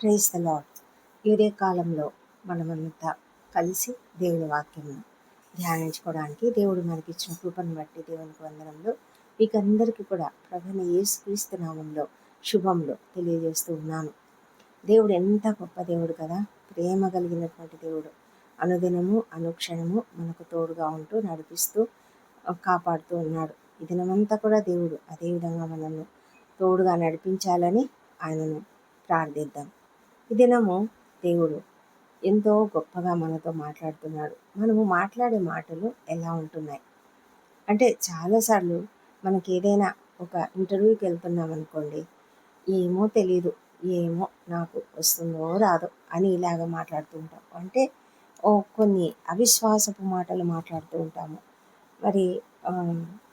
Praise the lord ఇదే కాలంలో మనమంతా కలిసి దేవుని వాక్యం ధ్యానించుకోవడానికి దేవుడు మనకిచ్చిన కృపను బట్టి దేవునికి వందనంలో మీకు అందరికీ కూడా ప్రభుని యేసుక్రీస్తు నామంలో శుభంలో తెలియజేస్తూ ఉన్నాను. దేవుడు ఎంత గొప్ప దేవుడు కదా? ప్రేమ కలిగినటువంటి దేవుడు. అనుదినము అనుక్షణము మనకు తోడుగా ఉంటూ నడిపిస్తూ కాపాడుతూ ఉన్నాడు. ఈ దినమంతా కూడా దేవుడు అదేవిధంగా మనల్ని తోడుగా నడిపించాలని ఆయనను ప్రార్థిద్దాం. ప్రతిదినము దినము దేవుడు ఎంతో గొప్పగా మనతో మాట్లాడుతున్నాడు. మనము మాట్లాడే మాటలు ఎలా ఉంటున్నాయి? అంటే చాలాసార్లు మనకి ఏదైనా ఒక ఇంటర్వ్యూకి వెళ్తున్నాం అనుకోండి ఏమో తెలియదు ఏమో నాకు వస్తుందో రాదో అని ఇలాగ మాట్లాడుతూ ఉంటాం. అంటే ఓ కొన్ని అవిశ్వాసపు మాటలు మాట్లాడుతూ ఉంటాము. మరి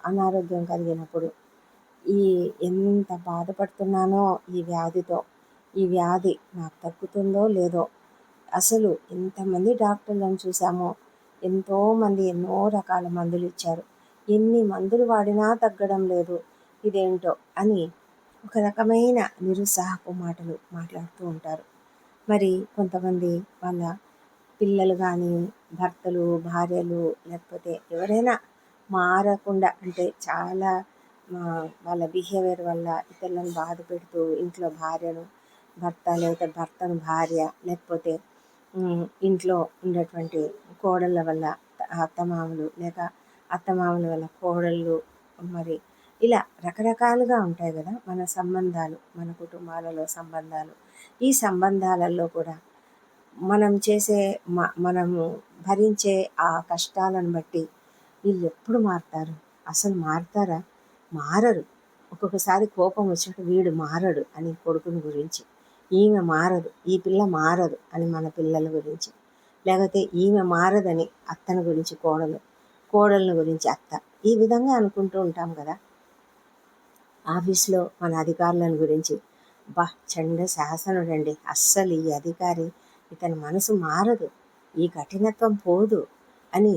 అనారోగ్యం కలిగినప్పుడు ఈ ఎంత బాధపడుతున్నానో ఈ వ్యాధితో ఈ వ్యాధి నాకు తగ్గుతుందో లేదో. అసలు ఎంతమంది డాక్టర్లను చూసామో ఎంతోమంది ఎన్నో రకాల మందులు ఇచ్చారు. ఎన్ని మందులు వాడినా తగ్గడం లేదు. ఇదేంటో అని ఒక రకమైన నిరుత్సాహపు మాటలు మాట్లాడుతూ ఉంటారు. మరి కొంతమంది వాళ్ళ పిల్లలు కానీ భర్తలు భార్యలు లేకపోతే ఎవరైనా మారకుండా అంటే చాలా వాళ్ళ బిహేవియర్ వల్ల ఇతరులను బాధ పెడుతూ ఇంట్లో భార్యను భర్త లేకపోతే భర్తను భార్య లేకపోతే ఇంట్లో ఉండేటువంటి కోడళ్ళ వల్ల అత్తమామలు లేక అత్తమామల వల్ల కోడళ్ళు మరి ఇలా రకరకాలుగా ఉంటాయి కదా మన సంబంధాలు మన కుటుంబాలలో సంబంధాలు. ఈ సంబంధాలలో కూడా మనం చేసే మనము భరించే ఆ కష్టాలను బట్టి వీళ్ళు ఎప్పుడు మారుతారు? అసలు మారుతారా? మారరు. ఒక్కొక్కసారి కోపం వచ్చినట్టు వీడు మారడు అని కొడుకుని గురించి. ఈమె మారదు ఈ పిల్ల మారదు అని మన పిల్లల గురించి. లేకపోతే ఈమె మారదని అత్తని గురించి కోడలు కోడళ్ళ గురించి అత్త. ఈ విధంగా అనుకుంటూ ఉంటాం కదా. ఆఫీస్లో మన అధికారులను గురించి బా చండ శాసనుడండి అస్సలు ఈ అధికారి ఇతని మనసు మారదు ఈ కఠినత్వం పోదు అని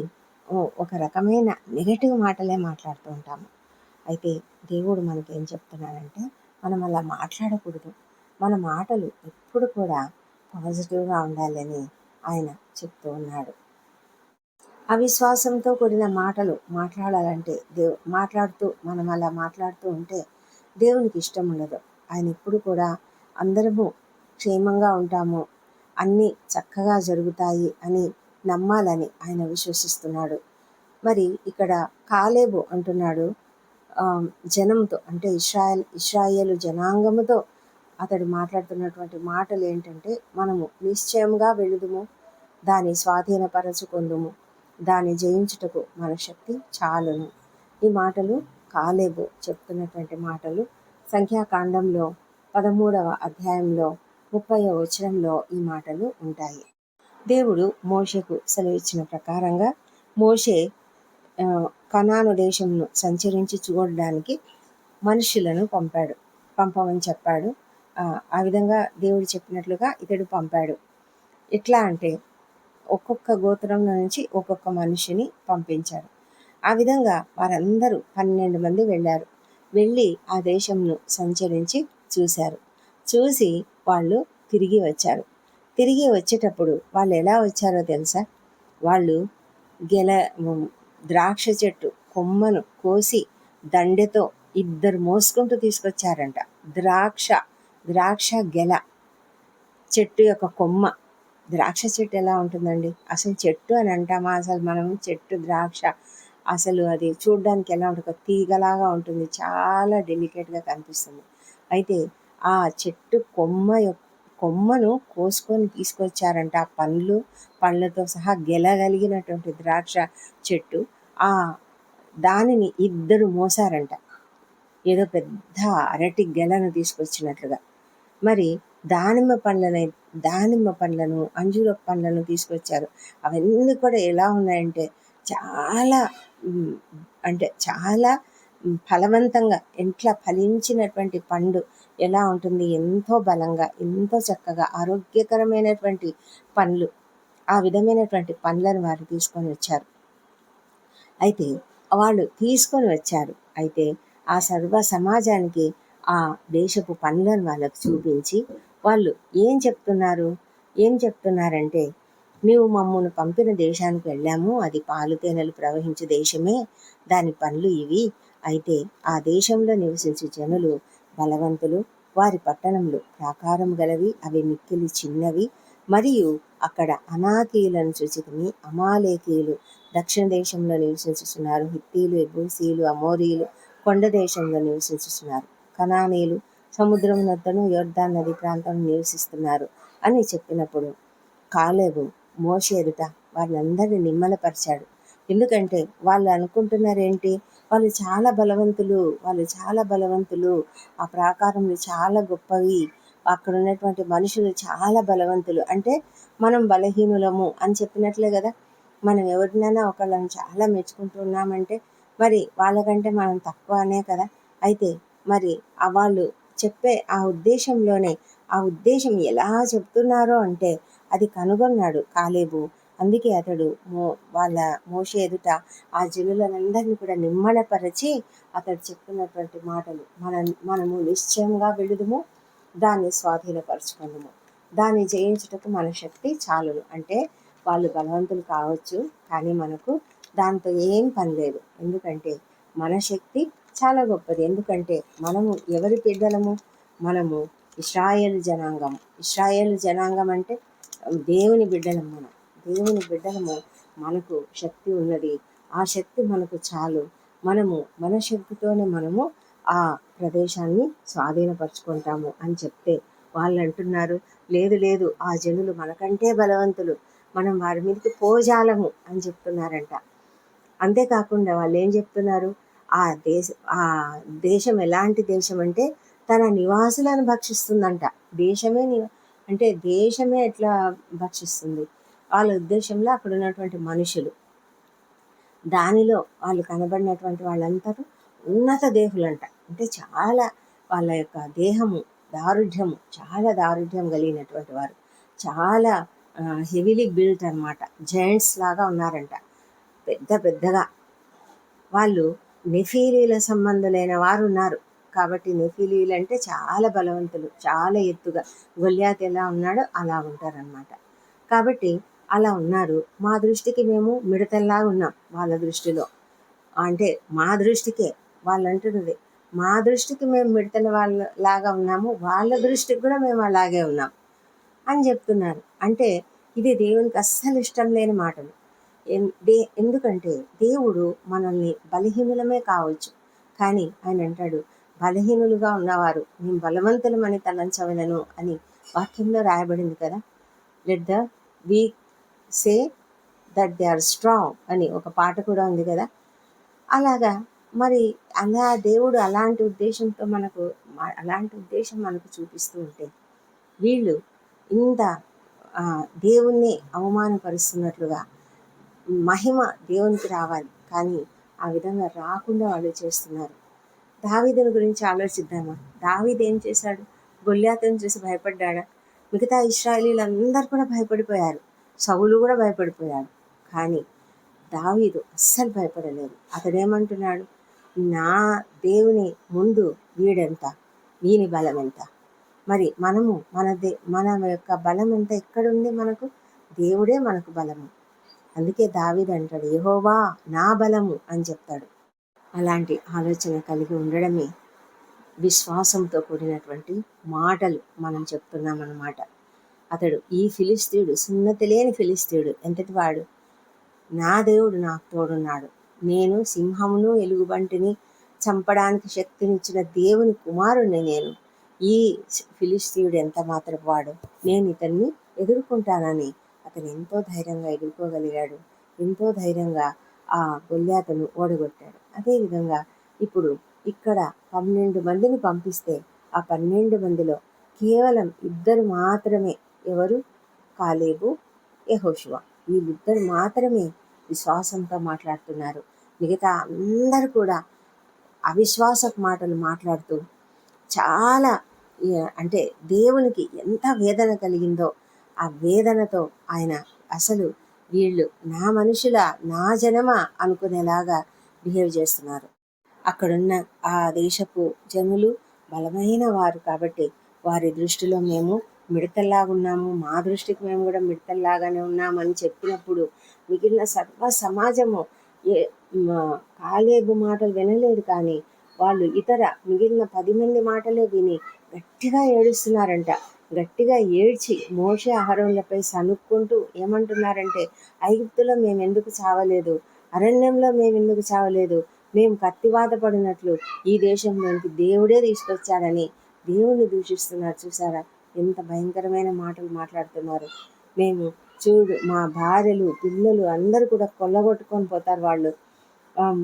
ఒక రకమైన నెగటివ్ మాటలే మాట్లాడుతూ ఉంటాము. అయితే దేవుడు మనకేం ఏం చెప్తున్నాడంటే మనం అలా మాట్లాడకూడదు. మన మాటలు ఎప్పుడు కూడా పాజిటివ్గా ఉండాలని ఆయన చెప్తూ ఉన్నాడు. అవిశ్వాసంతో కూడిన మాటలు మాట్లాడాలంటే దేవు మాట్లాడుతూ మనం అలా మాట్లాడుతూ ఉంటే దేవునికి ఇష్టం ఉండదు. ఆయన ఎప్పుడు కూడా అందరము క్షేమంగా ఉంటాము. అన్నీ చక్కగా జరుగుతాయి అని నమ్మాలని ఆయన విశ్వసిస్తున్నాడు. మరి ఇక్కడ కాలేబు అంటున్నాడు. జనంతో అంటే ఇస్రాయల్ ఇస్రాయేలు జనాంగముతో అతడు మాట్లాడుతున్నటువంటి మాటలు ఏంటంటే మనము నిశ్చయంగా వెళుదుము దాన్ని స్వాధీనపరచుకుందుము దాన్ని జయించుటకు మన శక్తి చాలును. ఈ మాటలు కాలేబు చెప్తున్నటువంటి మాటలు. సంఖ్యాకాండంలో పదమూడవ అధ్యాయంలో ముప్పై వచనంలో ఈ మాటలు ఉంటాయి. దేవుడు మోషకు సెలవిచ్చిన ప్రకారంగా మోషే కనాను దేశంను సంచరించి చూడడానికి మనుషులను పంపాడు పంపమని చెప్పాడు. ఆ విధంగా దేవుడు చెప్పినట్లుగా ఇతడు పంపాడు. ఎట్లా అంటే ఒక్కొక్క గోత్రం నుంచి ఒక్కొక్క మనిషిని పంపించాడు. ఆ విధంగా వారందరూ పన్నెండు మంది వెళ్ళారు. వెళ్ళి ఆ దేశంను సంచరించి చూశారు. చూసి వాళ్ళు తిరిగి వచ్చారు. తిరిగి వచ్చేటప్పుడు వాళ్ళు ఎలా వచ్చారో తెలుసా? వాళ్ళు గెల ద్రాక్ష చెట్టు కొమ్మను కోసి దండెతో ఇద్దరు మోసుకుంటూ తీసుకొచ్చారంట. ద్రాక్ష ద్రాక్ష గెల. చెట్టు యొక్క కొమ్మ. ద్రాక్ష చెట్టు ఎలా ఉంటుందండి? అసలు చెట్టు అని అంటామా? అసలు మనం చెట్టు ద్రాక్ష అసలు అది చూడడానికి ఎలా ఉంటుంది తీగలాగా ఉంటుంది. చాలా డెలికేట్గా కనిపిస్తుంది. అయితే ఆ చెట్టు కొమ్మ కొమ్మను కోసుకొని తీసుకొచ్చారంట ఆ పండ్లు. పండ్లతో సహా గెలగలిగినటువంటి ద్రాక్ష చెట్టు. ఆ దానిని ఇద్దరు మోసారంట. ఏదో పెద్ద అరటి గెలను తీసుకొచ్చినట్లుగా. మరి దానిమ్మ పండ్లనే దానిమ్మ పండ్లను అంజూర పండ్లను తీసుకొచ్చారు. అవన్నీ కూడా ఎలా ఉన్నాయంటే చాలా అంటే చాలా ఫలవంతంగా ఎంట్లా ఫలించినటువంటి పండు ఎలా ఉంటుంది ఎంతో బలంగా ఎంతో చక్కగా ఆరోగ్యకరమైనటువంటి పండ్లు ఆ విధమైనటువంటి పండ్లను వారు తీసుకొని వచ్చారు. అయితే వాళ్ళు తీసుకొని వచ్చారు. అయితే ఆ సర్వ సమాజానికి ఆ దేశపు పనులను వాళ్ళకు చూపించి వాళ్ళు ఏం చెప్తున్నారు? ఏం చెప్తున్నారంటే నీవు మమ్మల్ని పంపిన దేశానికి వెళ్ళాము. అది పాలు తేనెలు ప్రవహించే దేశమే. దాని పనులు ఇవి. అయితే ఆ దేశంలో నివసించే జనులు బలవంతులు వారి పట్టణంలో ప్రాకారం గలవి అవి మిక్కిలి చిన్నవి. మరియు అక్కడ అనాకీయులను చూచితిని అమాలేకీయులు దక్షిణ దేశంలో నివసించుతున్నారు హిత్తీలు ఎబూసీలు అమోరీలు కొండ దేశంలో నివసించుతున్నారు కనానీలు సముద్రం నద్దను యోర్ధాన్ నది ప్రాంతం నివసిస్తున్నారు అని చెప్పినప్పుడు కాలేబు మోషే ఎదుట నిమ్మలపరిచాడు. ఎందుకంటే వాళ్ళు అనుకుంటున్నారేంటి? వాళ్ళు చాలా బలవంతులు వాళ్ళు చాలా బలవంతులు ఆ ప్రాకారంలో చాలా గొప్పవి అక్కడ ఉన్నటువంటి మనుషులు చాలా బలవంతులు. అంటే మనం బలహీనులము అని చెప్పినట్లే కదా? మనం ఎవరినైనా ఒకళ్ళని చాలా మెచ్చుకుంటున్నామంటే మరి వాళ్ళకంటే మనం తక్కువ అనే కదా? అయితే మరి వాళ్ళు చెప్పే ఆ ఉద్దేశంలోనే ఆ ఉద్దేశం ఎలా చెప్తున్నారో అంటే అది కనుగొన్నాడు కాలేబు. అందుకే అతడు మో వాళ్ళ మోషే ఎదుట ఆ జనులందరినీ కూడా నిమ్మలపరచి అతడు చెప్తున్నటువంటి మాటలు. మన మనము నిశ్చయంగా వెళుదుము దాన్ని స్వాధీనపరచుకుందాము దాన్ని జయించుటకు మన శక్తి చాలును. అంటే వాళ్ళు బలవంతులు కావచ్చు కానీ మనకు దాంతో ఏం పని లేదు. ఎందుకంటే మన శక్తి చాలా గొప్పది. ఎందుకంటే మనము ఎవరి బిడ్డలము మనము ఇస్రాయేల్ జనాంగం ఇస్రాయేల్ జనాంగం అంటే దేవుని బిడ్డలం మనం. దేవుని బిడ్డలము మనకు శక్తి ఉన్నది. ఆ శక్తి మనకు చాలు. మనము మన శక్తితోనే మనము ఆ ప్రదేశాన్ని స్వాధీనపరుచుకుంటాము అని చెప్తే వాళ్ళు అంటున్నారు లేదు లేదు ఆ జనులు మనకంటే బలవంతులు. మనం వారి మీదకి పోజాలము అని చెప్తున్నారంట. అంతేకాకుండా వాళ్ళు ఏం చెప్తున్నారు? ఆ దేశ ఆ దేశం ఎలాంటి దేశం అంటే తన నివాసులను భక్షిస్తుందంట. దేశమే నివా అంటే దేశమే ఎట్లా భక్షిస్తుంది? వాళ్ళ ఉద్దేశంలో అక్కడ ఉన్నటువంటి మనుషులు. దానిలో వాళ్ళు కనబడినటువంటి వాళ్ళందరూ ఉన్నత దేహులంట. అంటే చాలా వాళ్ళ యొక్క దేహము దారుఢ్యము చాలా దారుఢ్యం కలిగినటువంటి వారు. చాలా హెవీలీ బిల్ట్ అనమాట జైంట్స్ లాగా ఉన్నారంట. పెద్ద పెద్దగా. వాళ్ళు నెఫీలీల సంబంధులైన వారు ఉన్నారు కాబట్టి నెఫీలీలు అంటే చాలా బలవంతులు చాలా ఎత్తుగా. గొల్యాత్ ఎలా ఉన్నాడో అలా ఉంటారనమాట కాబట్టి అలా ఉన్నారు. మా దృష్టికి మేము మిడతల్లా ఉన్నాం వాళ్ళ దృష్టిలో. అంటే మా దృష్టికే వాళ్ళు అంటున్నది. మా దృష్టికి మేము మిడతల వాళ్ళ లాగా ఉన్నాము వాళ్ళ దృష్టికి కూడా మేము అలాగే ఉన్నాం అని చెప్తున్నారు. అంటే ఇది దేవునికి అస్సలు ఇష్టం లేని మాటలు. ఎందుకంటే దేవుడు మనల్ని బలహీనులమే కావచ్చు. కానీ ఆయన అంటాడు బలహీనులుగా ఉన్నవారు మేము బలవంతులమని తలంచవలను అని వాక్యంలో రాయబడింది కదా. Let the weak say that they are strong అని ఒక పాట కూడా ఉంది కదా. అలాగా మరి అలా దేవుడు అలాంటి ఉద్దేశంతో మనకు అలాంటి ఉద్దేశం మనకు చూపిస్తూ ఉంటే వీళ్ళు ఇంత దేవుణ్ణి అవమానపరుస్తున్నట్లుగా మహిమ దేవునికి రావాలి. కానీ ఆ విధంగా రాకుండా వాళ్ళు చేస్తున్నారు. దావీదుని గురించి ఆలోచిద్దామా? దావీద్ ఏం చేశాడు? గొల్లాతను చూసి భయపడ్డాడా? మిగతా ఇస్రాయలీలందరూ కూడా భయపడిపోయారు. సవులు కూడా భయపడిపోయాడు. కానీ దావీదు అస్సలు భయపడలేదు. అతడేమంటున్నాడు? నా దేవుని ముందు వీడెంత? వీని బలం ఎంత? మరి మనము మన దే మన యొక్క బలం ఎంత? ఎక్కడుంది మనకు? దేవుడే మనకు బలము. అందుకే దావీద్ అంటాడు యహోవా నా బలము అని చెప్తాడు. అలాంటి ఆలోచన కలిగి ఉండడమే విశ్వాసంతో కూడినటువంటి మాటలు మనం చెప్తున్నాం అన్నమాట అతడు ఈ ఫిలిస్తీయుడు సున్నతి లేని ఫిలిస్తీయుడు ఎంతటి వాడు? నా దేవుడు నాకు తోడున్నాడు. నేను సింహమును ఎలుగుబంటిని చంపడానికి శక్తినిచ్చిన దేవుని కుమారుణ్ణి నేను. ఈ ఫిలిస్తీయుడు ఎంత మాత్రపు వాడు? నేను ఇతన్ని ఎదుర్కొంటానని అతను ఎంతో ధైర్యంగా ఎదుర్కోగలిగాడు ఎంతో ధైర్యంగా ఆ గొల్లాతను ఓడగొట్టాడు. అదేవిధంగా ఇప్పుడు ఇక్కడ పన్నెండు మందిని పంపిస్తే ఆ పన్నెండు మందిలో కేవలం ఇద్దరు మాత్రమే ఎవరు? కాలేబు యహోశివ వీళ్ళిద్దరు మాత్రమే విశ్వాసంతో మాట్లాడుతున్నారు. మిగతా అందరూ కూడా అవిశ్వాసపు మాటలు మాట్లాడుతూ చాలా అంటే దేవునికి ఎంత వేదన కలిగిందో ఆ వేదనతో ఆయన అసలు వీళ్ళు నా మనుషుల నా జనమా అనుకునేలాగా బిహేవ్ చేస్తున్నారు. అక్కడున్న ఆ దేశపు జనులు బలమైన వారు కాబట్టి వారి దృష్టిలో మేము మిడతల్లాగా ఉన్నాము మా దృష్టికి మేము కూడా మిడతల్లాగానే ఉన్నామని చెప్పినప్పుడు మిగిలిన సర్వ సమాజము ఏ కాలేబు మాటలు వినలేదు కానీ వాళ్ళు ఇతర మిగిలిన పది మంది మాటలే విని గట్టిగా ఏడుస్తున్నారంట. గట్టిగా ఏడ్చి మోషే ఆహారంలపై సనుక్కుంటూ ఏమంటున్నారంటే ఐగుప్తులో మేము ఎందుకు చావలేదు? అరణ్యంలో మేము ఎందుకు చావలేదు? మేము కత్తివాత పడినట్లు ఈ దేశంలోనికి దేవుడే తీసుకొచ్చాడని దేవుణ్ణి దూషిస్తున్నారు. చూసారా? ఎంత భయంకరమైన మాటలు మాట్లాడుతున్నారు. మేము చూడు మా భార్యలు పిల్లలు అందరూ కూడా కొల్లగొట్టుకొని పోతారు వాళ్ళు.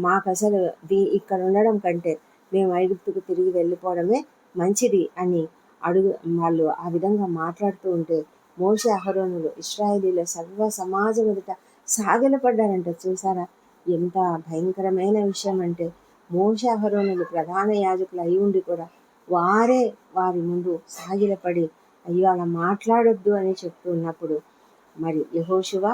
మాకు అసలు దీ ఇక్కడ ఉండడం కంటే మేము ఐగుప్తుకు తిరిగి వెళ్ళిపోవడమే మంచిది అని అడుగు వాళ్ళు ఆ విధంగా మాట్లాడుతూ ఉంటే మోసే అహరోనులు ఇస్రాయేలీల సర్వ సమాజం ఎదుట సాగిలపడ్డారంట. చూసారా? ఎంత భయంకరమైన విషయం అంటే మోస అహరోనులు ప్రధాన యాజకులు అయి ఉండి కూడా వారే వారి ముందు సాగిలపడి అయ్యో అలా మాట్లాడొద్దు అని చెప్తూ ఉన్నప్పుడు మరి యహోశివ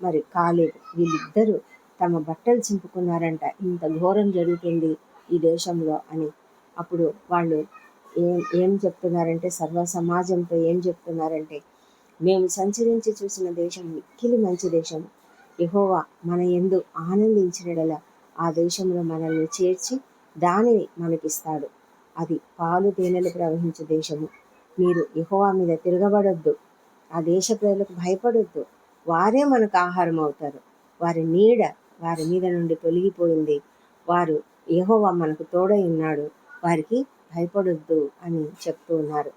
మరి కాలేబ్ వీళ్ళిద్దరూ తమ బట్టలు చింపుకున్నారంట. ఇంత ఘోరం జరుగుతుంది ఈ దేశంలో అని. అప్పుడు వాళ్ళు ఏం ఏం చెప్తున్నారంటే సర్వ సమాజంతో ఏం చెప్తున్నారంటే మేము సంచరించి చూసిన దేశం మిక్కిలి మంచి దేశం. యెహోవా మన ఎందు ఆనందించినడల ఆ దేశంలో మనల్ని చేర్చి దానిని మనకిస్తాడు. అది పాలు తేనెలు ప్రవహించే దేశము. మీరు యెహోవా మీద తిరగబడొద్దు. ఆ దేశ ప్రజలకు భయపడొద్దు. వారే మనకు ఆహారం అవుతారు. వారి నీడ వారి మీద నుండి తొలగిపోయింది. వారు యెహోవా మనకు తోడై ఉన్నాడు. వారికి భయపడొద్దు అని చెప్తూ ఉన్నారు.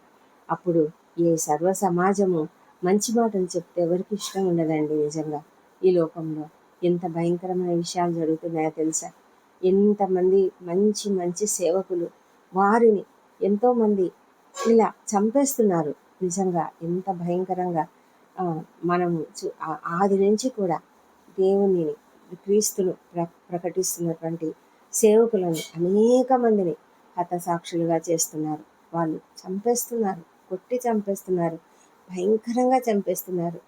అప్పుడు ఏ సర్వ సమాజము మంచి మాటలు చెప్తే ఎవరికి ఇష్టం ఉండదండి నిజంగా ఈ లోకంలో. ఎంత భయంకరమైన విషయాలు జరుగుతున్నాయో తెలుసా? ఎంతమంది మంచి మంచి సేవకులు వారిని ఎంతోమంది ఇలా చంపేస్తున్నారు. నిజంగా ఎంత భయంకరంగా మనము చూ- ఆది నుంచి కూడా దేవుని క్రీస్తును ప్ర ప్రకటిస్తున్నటువంటి సేవకులను అనేక మందిని హతసాక్షులుగా చేస్తున్నారు. వాళ్ళు చంపేస్తున్నారు. కొట్టి చంపేస్తున్నారు. భయంకరంగా చంపేస్తున్నారు.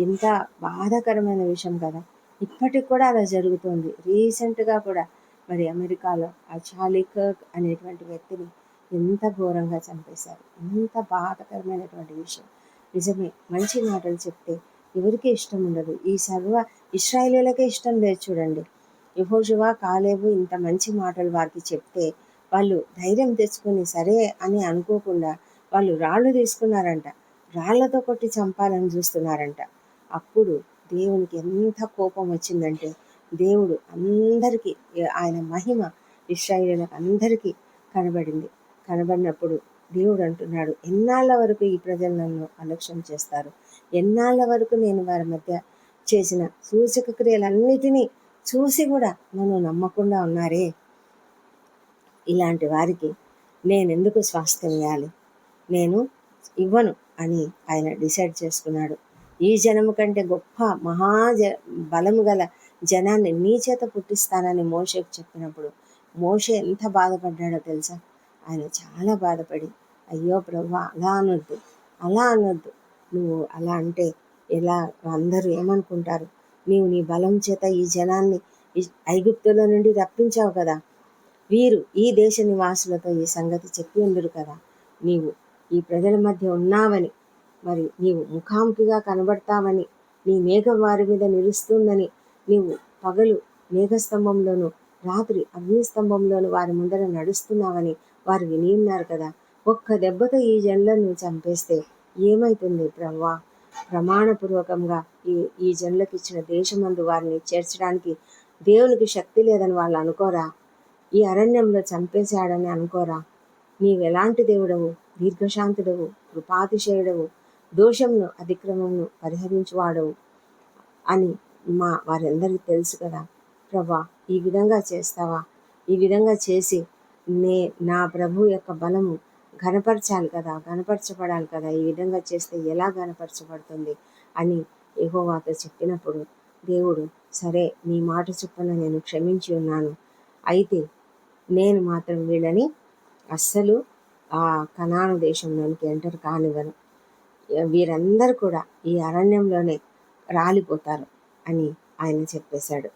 ఎంత బాధాకరమైన విషయం కదా. ఇప్పటికి కూడా అలా జరుగుతుంది. రీసెంట్గా కూడా మరి అమెరికాలో ఆ చాలీ కర్క్ అనేటువంటి వ్యక్తిని ఎంత ఘోరంగా చంపేశారు. ఎంత బాధకరమైనటువంటి విషయం. నిజమే మంచి మాటలు చెప్తే ఎవరికి ఇష్టం ఉండదు. ఈ సర్వ ఇస్రాయిలీలకే ఇష్టం లేదు చూడండి. యహోజువా కాలేబు ఇంత మంచి మాటలు వారికి చెప్తే వాళ్ళు ధైర్యం తెచ్చుకొని సరే అని అనుకోకుండా వాళ్ళు రాళ్ళు తీసుకున్నారంట. రాళ్ళతో కొట్టి చంపాలని చూస్తున్నారంట. అప్పుడు దేవునికి ఎంత కోపం వచ్చిందంటే దేవుడు అందరికీ ఆయన మహిమ ఇస్రాయేలీలకు అందరికీ కనబడింది. కనబడినప్పుడు దేవుడు అంటున్నాడు ఎన్నాళ్ళ వరకు ఈ ప్రజలు నన్ను అలక్ష్యం చేస్తారు? ఎన్నాళ్ళ వరకు నేను వారి మధ్య చేసిన సూచక క్రియలన్నిటినీ చూసి కూడా నన్ను నమ్మకుండా ఉన్నారే? ఇలాంటి వారికి నేను ఎందుకు స్వాస్థ్యం ఇవ్వాలి నేను ఇవ్వను అని ఆయన డిసైడ్ చేసుకున్నాడు. ఈ జనము కంటే గొప్ప మహాజ బలము గల జనాన్ని నీ చేత పుట్టిస్తానని మోషకు చెప్పినప్పుడు మోషే ఎంత బాధపడ్డాడో తెలుసా? ఆయన చాలా బాధపడి అయ్యో ప్రభు అలా అనొద్దు అలా అనొద్దు. నువ్వు అలా అంటే ఎలా? అందరూ ఏమనుకుంటారు? నీవు నీ బలం చేత ఈ జనాన్ని ఈ ఐగుప్తులో నుండి రప్పించావు కదా వీరు ఈ దేశ నివాసులతో ఈ సంగతి చెప్పి ఉండరు కదా. నీవు ఈ ప్రజల మధ్య ఉన్నావని మరి నీవు ముఖాముఖిగా కనబడతావని నీ మేఘం వారి మీద నిలుస్తుందని నీవు పగలు మేఘస్తంభంలోను రాత్రి అగ్నిస్తంభంలోను వారి ముందర నడుస్తున్నావని వారు విని ఉన్నారు కదా. ఒక్క దెబ్బతో ఈ జన్లను చంపేస్తే ఏమైతుంది ప్రవ్వా? ప్రమాణపూర్వకంగా ఈ ఈ జన్లకు ఇచ్చిన దేశమందు వారిని చేర్చడానికి దేవునికి శక్తి లేదని వాళ్ళు అనుకోరా? ఈ అరణ్యంలో చంపేశాడని అనుకోరా. నీవెలాంటి దేవుడవు? దీర్ఘశాంతుడవు కృపాతిశయుడవు దోషంను అతిక్రమంను పరిహరించువాడవు అని మా వారందరికీ తెలుసు కదా. ప్రభా ఈ విధంగా చేస్తావా? ఈ విధంగా చేసి నే నా ప్రభు యొక్క బలము ఘనపరచాలి కదా ఘనపరచబడాలి కదా. ఈ విధంగా చేస్తే ఎలా ఘనపరచబడుతుంది అని యెహోవాతో చెప్పినప్పుడు దేవుడు సరే నీ మాట చొప్పున నేను క్షమించి ఉన్నాను. అయితే నేను మాత్రం వీళ్ళని అస్సలు ఆ కనాను దేశంలోనికి ఎంటర్ కానివ్వను. వీరందరూ కూడా ఈ అరణ్యంలోనే రాలిపోతారు అని ఆయన చెప్పేశాడు.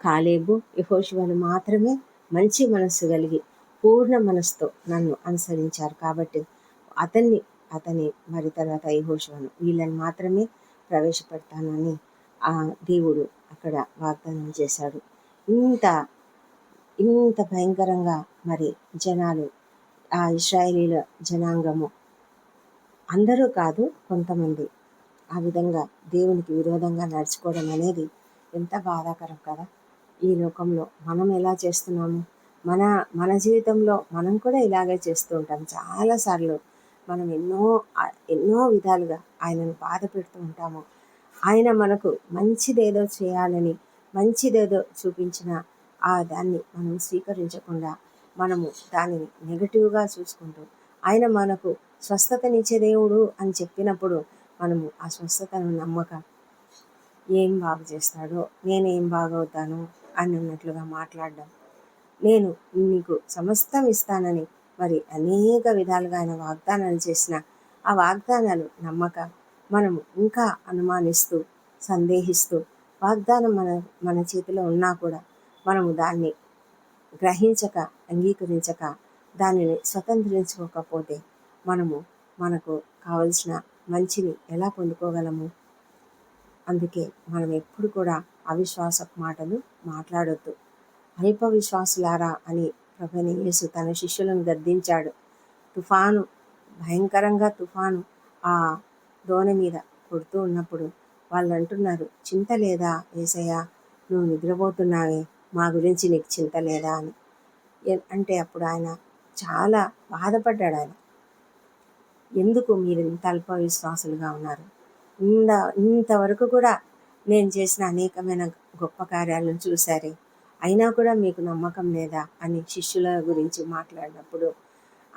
కాలేబు యహోశివను మాత్రమే మంచి మనస్సు కలిగి పూర్ణ మనస్సుతో నన్ను అనుసరించారు కాబట్టి అతన్ని అతని మరి తర్వాత యహోశివను వీళ్ళని మాత్రమే ప్రవేశపెడతానని ఆ దేవుడు అక్కడ వాగ్దానం చేశాడు. ఇంత ఇంత భయంకరంగా మరి జనాలు ఆ ఇస్రాయేలీల జనాంగము. అందరూ కాదు కొంతమంది. ఆ విధంగా దేవునికి విరోధంగా నడుచుకోవడం అనేది ఎంత బాధాకరం కదా? ఈ లోకంలో మనం ఎలా చేస్తున్నాము? మన మన జీవితంలో మనం కూడా ఇలాగే చేస్తూ ఉంటాం. చాలాసార్లు మనం ఎన్నో ఎన్నో విధాలుగా ఆయనను బాధ పెడుతూ ఉంటాము. ఆయన మనకు మంచిదేదో చేయాలని మంచిదేదో చూపించిన ఆ దాన్ని మనం స్వీకరించకుండా మనము దానిని నెగటివ్గా చూసుకుంటూ ఆయన మనకు స్వస్థతనిచ్చే దేవుడు అని చెప్పినప్పుడు మనము ఆ స్వస్థతను నమ్మక ఏం బాగు చేస్తాడో నేనేం బాగవుతాను అని అన్నట్లుగా మాట్లాడడం. నేను నీకు సమస్తం ఇస్తానని మరి అనేక విధాలుగా ఆయన వాగ్దానాలు చేసిన ఆ వాగ్దానాలు నమ్మక మనము ఇంకా అనుమానిస్తూ సందేహిస్తూ వాగ్దానం మన మన చేతిలో ఉన్నా కూడా మనము దాన్ని గ్రహించక అంగీకరించక దానిని స్వతంత్రించుకోకపోతే మనము మనకు కావలసిన మంచిని ఎలా పొందుకోగలము? అందుకే మనం ఎప్పుడు కూడా అవిశ్వాస మాటలు మాట్లాడొద్దు. అల్ప విశ్వాసులారా అని ప్రభుని యేసు తన శిష్యులను గద్దించాడు. తుఫాను భయంకరంగా తుఫాను ఆ దోణి మీద కొడుతూ ఉన్నప్పుడు వాళ్ళు అంటున్నారు చింత లేదా ఏసయ్యా? నువ్వు నిద్రపోతున్నావే? మా గురించి నీకు చింత లేదా అని. అంటే అప్పుడు ఆయన చాలా బాధపడ్డాడు ఆయన. ఎందుకు మీరు ఇంత అల్ప విశ్వాసులుగా ఉన్నారు? ఇంత ఇంతవరకు కూడా నేను చేసిన అనేకమైన గొప్ప కార్యాలను చూశారే. అయినా కూడా మీకు నమ్మకం లేదా అని శిష్యుల గురించి మాట్లాడినప్పుడు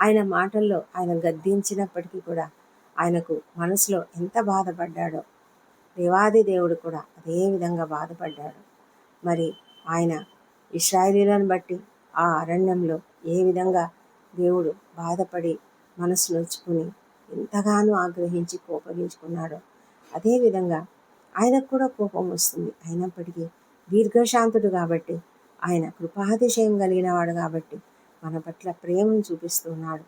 ఆయన మాటల్లో ఆయన గద్దించినప్పటికీ కూడా ఆయనకు మనసులో ఎంత బాధపడ్డాడో దేవాది దేవుడు కూడా అదే విధంగా బాధపడ్డాడు. మరి ఆయన ఇస్రాయేలీలను బట్టి ఆ అరణ్యంలో ఏ విధంగా దేవుడు బాధపడి మనసు నొచ్చుకుని ఎంతగానో ఆగ్రహించి కోపగించుకున్నాడో అదేవిధంగా ఆయనకు కూడా కోపం వస్తుంది. అయినప్పటికీ దీర్ఘశాంతుడు కాబట్టి ఆయన కృపాతిశయం కలిగిన వాడు కాబట్టి మన పట్ల ప్రేమను చూపిస్తున్నాడు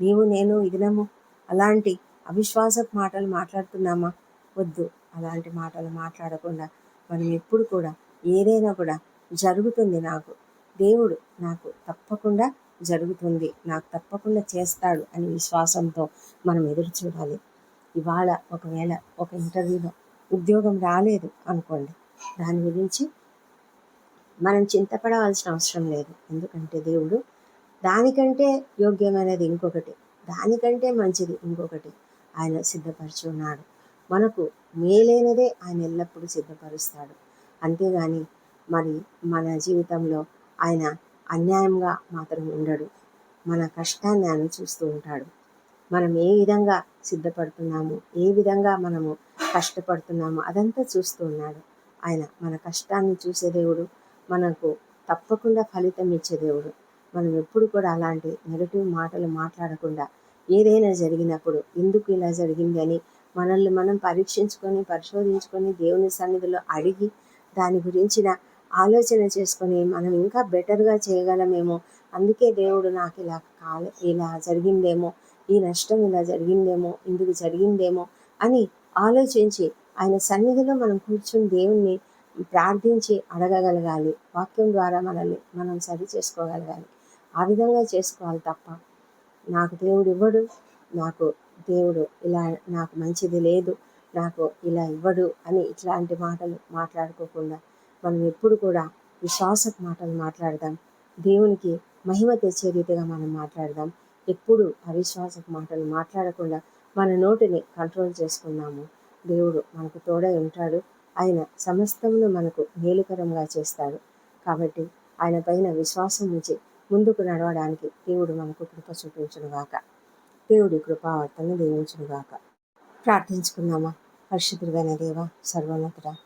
నీవు నేను ఇదినము అలాంటి అవిశ్వాసపు మాటలు మాట్లాడుతున్నామా? వద్దు. అలాంటి మాటలు మాట్లాడకుండా మనం ఎప్పుడు కూడా ఏదైనా కూడా జరుగుతుంది నాకు. దేవుడు నాకు తప్పకుండా జరుగుతుంది. నాకు తప్పకుండా చేస్తాడు అని విశ్వాసంతో మనం ఎదురు చూడాలి. ఇవాళ ఒకవేళ ఒక ఇంటర్వ్యూలో ఉద్యోగం రాలేదు అనుకోండి. దాని గురించి మనం చింతపడవలసిన అవసరం లేదు. ఎందుకంటే దేవుడు దానికంటే యోగ్యమైనది ఇంకొకటి. దానికంటే మంచిది ఇంకొకటి. ఆయన సిద్ధపరిచి ఉన్నాడు. మనకు మేలైనదే ఆయన ఎల్లప్పుడూ సిద్ధపరుస్తాడు. అంతేగాని మరి మన జీవితంలో ఆయన అన్యాయంగా మాత్రం ఉండడు. మన కష్టాన్ని ఆయన చూస్తూ ఉంటాడు. మనం ఏ విధంగా సిద్ధపడుతున్నాము ఏ విధంగా మనము కష్టపడుతున్నాము అదంతా చూస్తూ ఉన్నాడు. ఆయన మన కష్టాన్ని చూసే దేవుడు మనకు తప్పకుండా ఫలితం ఇచ్చే దేవుడు. మనం ఎప్పుడు కూడా అలాంటి నెగటివ్ మాటలు మాట్లాడకుండా ఏదైనా జరిగినప్పుడు ఎందుకు ఇలా జరిగింది అని మనల్ని మనం పరీక్షించుకొని పరిశోధించుకొని దేవుని సన్నిధిలో అడిగి దాని గురించిన ఆలోచన చేసుకొని మనం ఇంకా బెటర్గా చేయగలమేమో. అందుకే దేవుడు నాకు ఇలా కాలే ఇలా జరిగిందేమో ఈ నష్టం ఇలా జరిగిందేమో ఇందుకు జరిగిందేమో అని ఆలోచించి ఆయన సన్నిధిలో మనం కూర్చుని దేవుణ్ణి ప్రార్థించి అడగగలగాలి. వాక్యం ద్వారా మనల్ని మనం సరి చేసుకోగలగాలి. ఆ విధంగా చేసుకోవాలి తప్ప నాకు దేవుడు ఇవ్వడు నాకు దేవుడు ఇలా నాకు మంచిది లేదు నాకు ఇలా ఇవ్వడు అని ఇట్లాంటి మాటలు మాట్లాడుకోకుండా మనం ఎప్పుడు కూడా విశ్వాసపు మాటలు మాట్లాడదాం. దేవునికి మహిమ తెచ్చే రీతిగా మనం మాట్లాడదాం. ఎప్పుడు అవిశ్వాసపు మాటలు మాట్లాడకుండా మన నోటిని కంట్రోల్ చేసుకున్నాము దేవుడు మనకు తోడై ఉంటాడు. ఆయన సమస్తమును మనకు మేలుకరంగా చేస్తాడు. కాబట్టి ఆయన పైన విశ్వాసం ఉంచి ముందుకు నడవడానికి దేవుడు మనకు కృప చూపించునుగాక. దేవుడి కృపావర్తను దీవించునుగాక. ప్రార్థించుకుందామా? పరిశుద్ధుడైన దేవ సర్వోన్నతుడా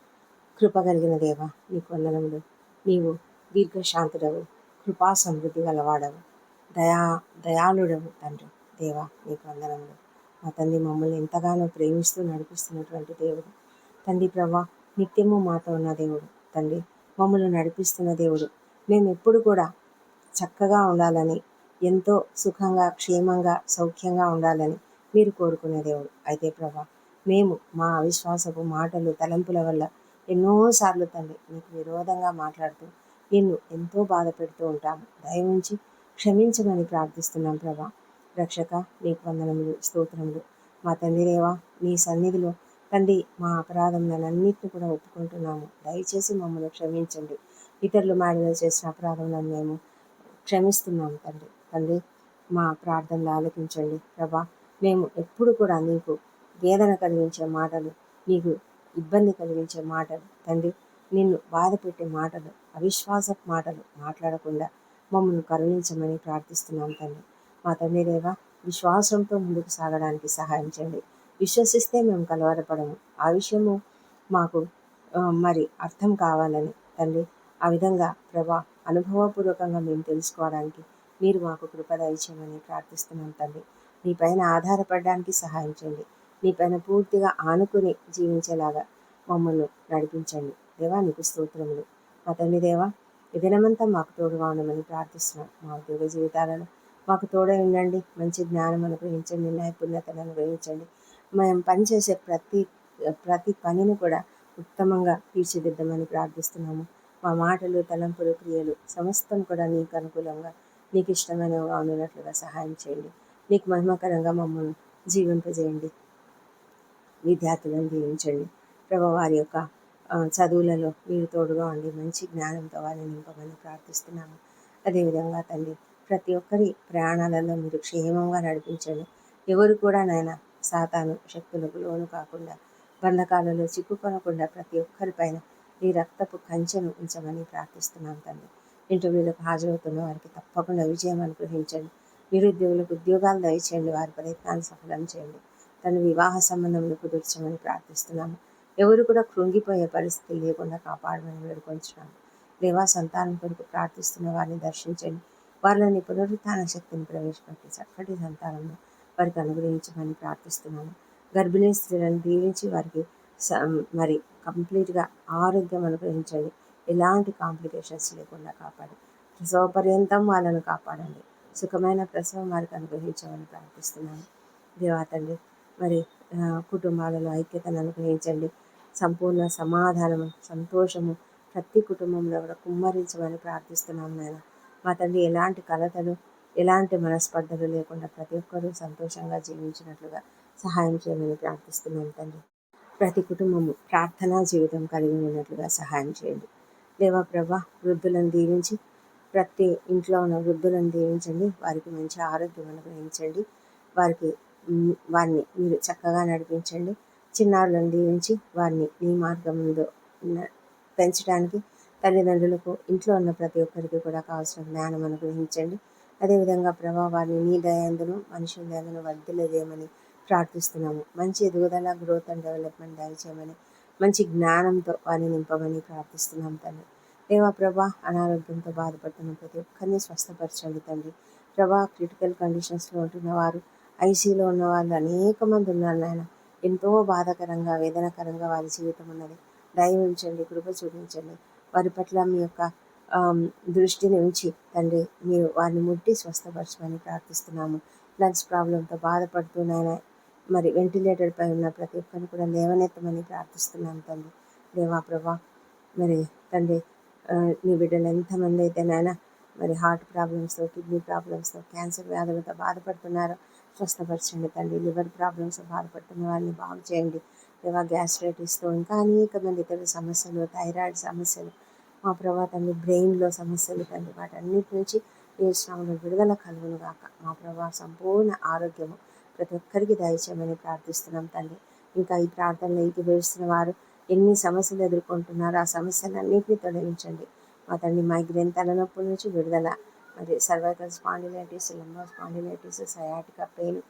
కృప కలిగిన దేవ నీకు వందనములు. నీవు దీర్ఘశాంతుడవు కృపా సమృద్ధి గలవాడవు. దయా దయాళుడవు తండ్రి. దేవా నీకు వందనములు. మా తండ్రి మమ్మల్ని ఎంతగానో ప్రేమిస్తూ నడిపిస్తున్నటువంటి దేవుడు. తండ్రి ప్రభా నిత్యము మాతో ఉన్న దేవుడు. తండ్రి మమ్మల్ని నడిపిస్తున్న దేవుడు. మేము ఎప్పుడు కూడా చక్కగా ఉండాలని ఎంతో సుఖంగా క్షేమంగా సౌఖ్యంగా ఉండాలని మీరు కోరుకునే దేవుడు. అయితే ప్రభా మేము మా అవిశ్వాసపు మాటలు తలంపుల వల్ల ఎన్నోసార్లు తండ్రి నీకు విరోధంగా మాట్లాడుతూ నిన్ను ఎంతో బాధ పెడుతూ ఉంటాము దయవుంచి క్షమించమని ప్రార్థిస్తున్నాం ప్రభా. రక్షక నీకు వందనములు స్తోత్రములు. మా తండ్రి దేవా నీ సన్నిధిలో తండ్రి మా అపరాధములన్నింటినీ కూడా ఒప్పుకుంటున్నాము. దయచేసి మమ్మల్ని క్షమించండి. ఇతరులు మాడిన చేసిన అపరాధములను మేము క్షమిస్తున్నాము తండ్రి. తండ్రి మా ప్రార్థనలు ఆలకించండి. ప్రభా మేము ఎప్పుడు కూడా నీకు వేదన కలిగించే మాటలు నీకు ఇబ్బంది కలిగించే మాటలు. తండ్రి నిన్ను బాధ పెట్టే మాటలు అవిశ్వాస మాటలు మాట్లాడకుండా మమ్మల్ని కరుణించమని ప్రార్థిస్తున్నాం తండ్రి. మా తండ్రి దేవ విశ్వాసంతో ముందుకు సాగడానికి సహాయం చేయండి. విశ్వసిస్తే మేము కలవరపడము. ఆ విషయము మాకు మరి అర్థం కావాలని తండ్రి ఆ విధంగా ప్రభా అనుభవపూర్వకంగా మేము తెలుసుకోవడానికి మీరు మాకు కృప దయచేయమని ప్రార్థిస్తున్నాం తండ్రి. మీ పైన ఆధారపడడానికి సహాయం చేయండి. నీ పైన పూర్తిగా ఆనుకుని జీవించేలాగా మమ్మల్ని నడిపించండి. దేవా నీకు స్తోత్రములు. మా తండ్రి దేవా ఈ దినమంతా మాకు తోడుగా ఉండమని ప్రార్థిస్తున్నాం. మా ఉద్యోగ జీవితాలను మాకు తోడై ఉండండి. మంచి జ్ఞానం అనుగ్రహించండి నైపుణ్యతను అనుగ్రహించండి మేము పనిచేసే ప్రతి ప్రతి పనిని కూడా ఉత్తమంగా తీర్చిదిద్దామని ప్రార్థిస్తున్నాము. మా మాటలు తలంపులు క్రియలు సమస్తం కూడా నీకు అనుకూలంగా నీకు ఇష్టమైనవిగా ఉండినట్లుగా సహాయం చేయండి. నీకు మహిమకరంగా మమ్మల్ని జీవింపజేయండి. విద్యార్థులను దీవించండి. ప్రభు వారి యొక్క చదువులలో మీరు తోడుగా ఉండి మంచి జ్ఞానంతో వారిని నింపమని ప్రార్థిస్తున్నాము. అదేవిధంగా తండ్రి ప్రతి ఒక్కరి ప్రయాణాలలో మీరు క్షేమంగా నడిపించండి. ఎవరు కూడా నాయన సాతాను శక్తులకు లోను కాకుండా బంధకాలలో చిక్కుకొనకుండా ప్రతి ఒక్కరిపైన ఈ రక్తపు కంచెను ఉంచమని ప్రార్థిస్తున్నాం తండ్రి. ఇంటర్వ్యూలకు హాజరవుతున్న వారికి తప్పకుండా విజయం అనుగ్రహించండి. నిరుద్యోగులకు ఉద్యోగాలు దయచేయండి. వారి ప్రయత్నాలు సఫలం చేయండి. తన వివాహ సంబంధంలో కుదుర్చమని ప్రార్థిస్తున్నాము. ఎవరు కూడా కృంగిపోయే పరిస్థితి లేకుండా కాపాడమని వేడుకొంచున్నాము. దేవా సంతానం కొరకు ప్రార్థిస్తున్న వారిని దర్శించండి. వారిలోని పునరుత్థాన శక్తిని ప్రవేశపెట్టి చక్కటి సంతానంలో వారికి అనుగ్రహించమని ప్రార్థిస్తున్నాము. గర్భిణీ స్త్రీలను దీవించి వారికి మరి కంప్లీట్గా ఆరోగ్యం అనుగ్రహించండి. ఎలాంటి కాంప్లికేషన్స్ లేకుండా కాపాడి ప్రసవ పర్యంతం వాళ్ళను కాపాడండి. సుఖమైన ప్రసవం వారికి అనుగ్రహించమని ప్రార్థిస్తున్నాను దేవాతండి మరి కుటుంబాలలో ఐక్యతను అనుగ్రహించండి. సంపూర్ణ సమాధానము సంతోషము ప్రతి కుటుంబంలో కూడా కుమ్మరించమని ప్రార్థిస్తున్నాం నాయన. మా తండ్రి ఎలాంటి కలతలు ఎలాంటి మనస్పర్ధలు లేకుండా ప్రతి ఒక్కరూ సంతోషంగా జీవించినట్లుగా సహాయం చేయమని ప్రార్థిస్తున్నాం తండ్రి. ప్రతి కుటుంబము ప్రార్థనా జీవితం కలిగి ఉన్నట్లుగా సహాయం చేయండి. దేవప్రభ వృద్ధులను దీవించి ప్రతి ఇంట్లో ఉన్న వృద్ధులను దీవించండి. వారికి మంచి ఆరోగ్యం అనుగ్రహించండి. వారికి వారిని మీరు చక్కగా నడిపించండి. చిన్నారులను దీవించి వారిని మీ మార్గంలో పెంచడానికి తల్లిదండ్రులకు ఇంట్లో ఉన్న ప్రతి ఒక్కరికి కూడా కావాల్సిన జ్ఞానం అనుగ్రహించండి. అదేవిధంగా ప్రభా వారిని నీ దయాందును మనుషుల దయాందును వర్ధిల్లజేయమని ప్రార్థిస్తున్నాము. మంచి ఎదుగుదల గ్రోత్ అండ్ డెవలప్మెంట్ దయచేయమని మంచి జ్ఞానంతో వారిని నింపమని ప్రార్థిస్తున్నాం తండ్రి. దేవా ప్రభా అనారోగ్యంతో బాధపడుతున్న ప్రతి ఒక్కరిని స్వస్థపరచండి తండ్రి. ప్రభా క్రిటికల్ కండిషన్స్లో ఉంటున్న వారు ఐసీలో ఉన్న వాళ్ళు అనేక మంది ఉన్నారు నాయన. ఎంతో బాధాకరంగా వేదనకరంగా వారి జీవితం ఉన్నది. దయ ఉంచండి కృప చూపించండి. వారి పట్ల మీ యొక్క దృష్టిని ఉంచి తండ్రి మీరు వారిని ముట్టి స్వస్థపరచమని ప్రార్థిస్తున్నాము. లంగ్స్ ప్రాబ్లంతో బాధపడుతూ నాయన మరి వెంటిలేటర్పై ఉన్న ప్రతి ఒక్కరిని కూడా లేవనెత్తమని ప్రార్థిస్తున్నాను తండ్రి. దేవా ప్రభా మరి తండ్రి నీ బిడ్డలు ఎంతమంది అయితే నాయన మరి హార్ట్ ప్రాబ్లమ్స్తో కిడ్నీ ప్రాబ్లమ్స్తో క్యాన్సర్ వ్యాధులతో బాధపడుతున్నారో స్వస్థపరచండి తండ్రి లివర్ ప్రాబ్లమ్స్ బాధపడుతున్న వాళ్ళని బాగు చేయండి. లేవా గ్యాస్ట్రైటిస్తో ఇంకా అనేక మంది ఇతర సమస్యలు థైరాయిడ్ సమస్యలు మా ప్రభా తండ్రి బ్రెయిన్లో సమస్యలు తండ్రి వాటన్నిటి నుంచి ఏ విడుదల కలుగును గాక. మా ప్రభా సంపూర్ణ ఆరోగ్యము ప్రతి ఒక్కరికి దయచేయమని ప్రార్థిస్తున్నాం తండ్రి ఇంకా ఈ ప్రార్థనలు ఏకీభవిస్తున్న వారు ఎన్ని సమస్యలు ఎదుర్కొంటున్నారో ఆ సమస్యలన్నింటినీ తొలగించండి. మా తండ్రి మైగ్రేన్ తలనొప్పుల నుంచి విడుదల మరి cervical spondylitis lumbar spondylitis sciatica pain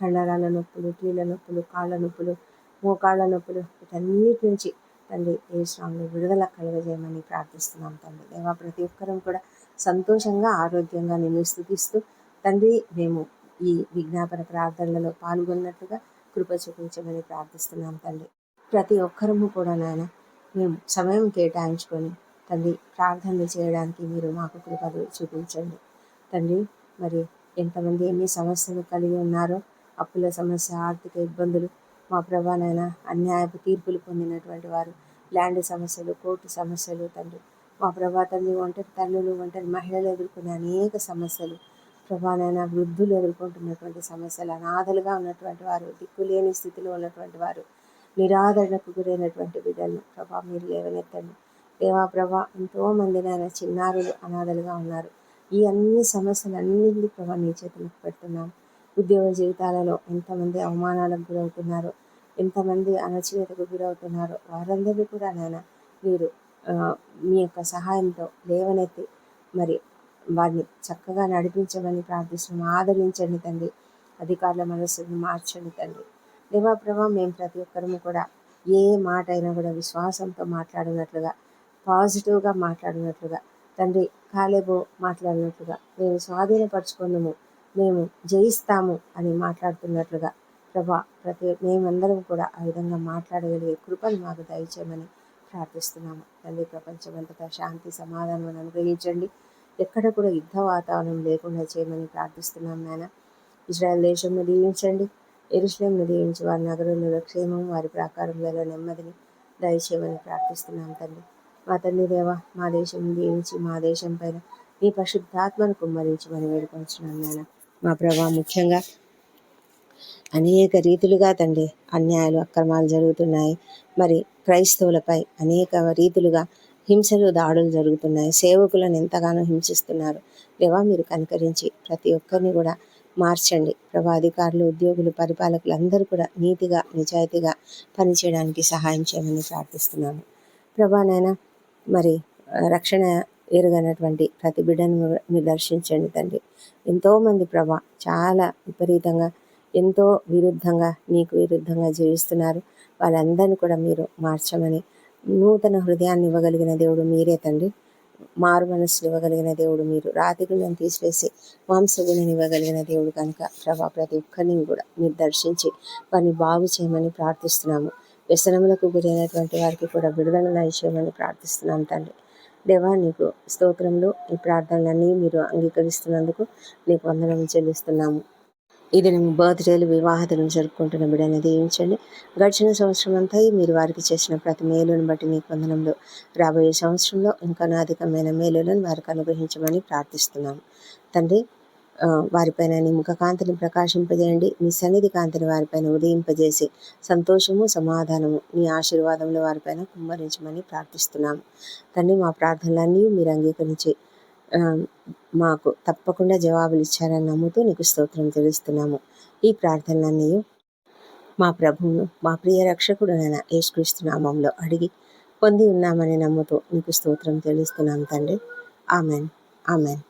కండరాల నొప్పులు కీళ్ళ నొప్పులు కాళ్ళ నొప్పులు మోకాళ్ళ నొప్పులు వీటన్నిటి నుంచి తండ్రి ఏ స్వామిని విడుదల కలుగజేయమని ప్రార్థిస్తున్నాం తండ్రి. దేవా ప్రతి ఒక్కరం కూడా సంతోషంగా ఆరోగ్యంగా నిన్ను స్థుతిస్తూ తండ్రి మేము ఈ విజ్ఞాపన ప్రార్థనలలో పాల్గొన్నట్టుగా కృప చూపించమని ప్రార్థిస్తున్నాం తండ్రి. ప్రతి ఒక్కరము కూడా నాయన మేము సమయం కేటాయించుకొని తండ్రి ప్రార్థనలు చేయడానికి మీరు మాకు కృపలు చూపించండి. తండ్రి మరి ఎంతమంది ఎన్ని సమస్యలు కలిగి ఉన్నారో అప్పుల సమస్య ఆర్థిక ఇబ్బందులు మా ప్రభానైన అన్యాయపు తీర్పులు పొందినటువంటి వారు ల్యాండ్ సమస్యలు కోర్టు సమస్యలు తండ్రి. మా ప్రభా తల్లి ఒంటరి తల్లులు ఒంటరి మహిళలు ఎదుర్కొనే అనేక సమస్యలు ప్రభానైనా వృద్ధులు ఎదుర్కొంటున్నటువంటి సమస్యలు అనాథలుగా ఉన్నటువంటి వారు దిక్కులేని స్థితిలో ఉన్నటువంటి వారు నిరాదరణకు గురైనటువంటి బిడ్డలను ప్రభా మీరు లేవనెత్తండి. దేవా ప్రభా ఎంతోమంది నాయన చిన్నారులు అనాథలుగా ఉన్నారు. ఈ అన్ని సమస్యలన్నింటినీ ప్రభా నీ చేతులకు పెడుతున్నాం. ఉద్యోగ జీవితాలలో ఎంతమంది అవమానాలకు గురవుతున్నారో ఎంతమంది అణచివేతకు గురవుతున్నారో వారందరినీ కూడా నాయన మీరు మీ యొక్క సహాయంతో లేవనెత్తి మరి వారిని చక్కగా నడిపించమని ప్రార్థిస్తున్నాం. ఆదరించండి తండ్రి అధికారుల మనస్సును మార్చండి తండ్రి. దేవా ప్రభా మేము ప్రతి ఒక్కరము కూడా ఏ మాట అయినా కూడా విశ్వాసంతో మాట్లాడినట్లుగా పాజిటివ్గా మాట్లాడినట్లుగా తండ్రి కాలేబో మాట్లాడినట్లుగా మేము స్వాధీనపరచుకున్నాము మేము జయిస్తాము అని మాట్లాడుతున్నట్లుగా ప్రభా ప్రతి మేమందరం కూడా ఆ విధంగా మాట్లాడగలిగే కృపను మాకు దయచేయమని ప్రార్థిస్తున్నాము. తండ్రి ప్రపంచమంతటా శాంతి సమాధానం అనుగ్రహించండి. ఎక్కడ కూడా యుద్ధ వాతావరణం లేకుండా చేయమని ప్రార్థిస్తున్నాం నాయన. ఇజ్రాయెల్ దేశంను దీవించండి. ఎరుశ్లేంను దీవించి వారి నగరంలో క్షేమం వారి ప్రాకారంలో నెమ్మదిని దయచేయమని ప్రార్థిస్తున్నాం తండ్రి. మా తండ్రి దేవ మా దేశం దీవించి మా దేశం పైన మీ పరిశుద్ధాత్మను కుమ్మరించమని వేడుకొచ్చున్నాను నాయన. మా ప్రభా ముఖ్యంగా అనేక రీతులుగా తండ్రి అన్యాయాలు అక్రమాలు జరుగుతున్నాయి. మరి క్రైస్తవులపై అనేక రీతులుగా హింసలు దాడులు జరుగుతున్నాయి. సేవకులను ఎంతగానో హింసిస్తున్నారు. దేవా మీరు కనుకరించి ప్రతి ఒక్కరిని కూడా మార్చండి. ప్రభా అధికారులు ఉద్యోగులు పరిపాలకులు అందరూ కూడా నీతిగా నిజాయితీగా పనిచేయడానికి సహాయం చేయమని ప్రార్థిస్తున్నాను ప్రభా నాయన మరి రక్షణ ఎరుగనటువంటి ప్రతి బిడ్డను మీరు దర్శించండి తండ్రి. ఎంతోమంది ప్రభా చాలా విపరీతంగా ఎంతో విరుద్ధంగా నీకు విరుద్ధంగా జీవిస్తున్నారు. వాళ్ళందరినీ కూడా మీరు మార్చమని నూతన హృదయాన్ని ఇవ్వగలిగిన దేవుడు మీరే తండ్రి. మారు మనస్సులు ఇవ్వగలిగిన దేవుడు మీరు. రాతి గుణం తీసివేసి మాంసగుణం ఇవ్వగలిగిన దేవుడు కనుక ప్రభా ప్రతి ఒక్కరిని కూడా మీరు దర్శించి వారిని బాగు చేయమని ప్రార్థిస్తున్నాము. వ్యసనములకు గురైనటువంటి వారికి కూడా విడుదల విషయమని ప్రార్థిస్తున్నాం తండ్రి. దేవా నీకు స్తోత్రంలో ఈ ప్రార్థనలన్నీ మీరు అంగీకరిస్తున్నందుకు నీకు వందనం చెల్లిస్తున్నాము. ఇది నేను బర్త్డేలు వివాహతను జరుపుకుంటున్న బిడ్డని దీవించండి. గడిచిన సంవత్సరం అంతా మీరు వారికి చేసిన ప్రతి మేలును బట్టి నీకు వందనంలో రాబోయే సంవత్సరంలో ఇంకా అధికమైన మేలులను వారికి అనుగ్రహించమని ప్రార్థిస్తున్నాము. తండ్రి వారిపైన నీ ముఖ కాంతిని ప్రకాశింపజేయండి. మీ సన్నిధి కాంతిని వారిపైన ఉదయింపజేసి సంతోషము సమాధానము నీ ఆశీర్వాదములు వారిపైన కుమ్మరించమని ప్రార్థిస్తున్నాము తండ్రి మా ప్రార్థనలన్నీ మీరు అంగీకరించి మాకు తప్పకుండా జవాబులు ఇచ్చారని నమ్ముతూ నీకు స్తోత్రం తెలుస్తున్నాము ఈ ప్రార్థనలన్నీ మా ప్రభువును మా ప్రియ రక్షకుడు నైనా యేసుక్రీస్తు అడిగి పొంది ఉన్నామని నమ్ముతూ నీకు స్తోత్రం తెలుస్తున్నాం తండ్రి. ఆమెన్. ఆమెన్.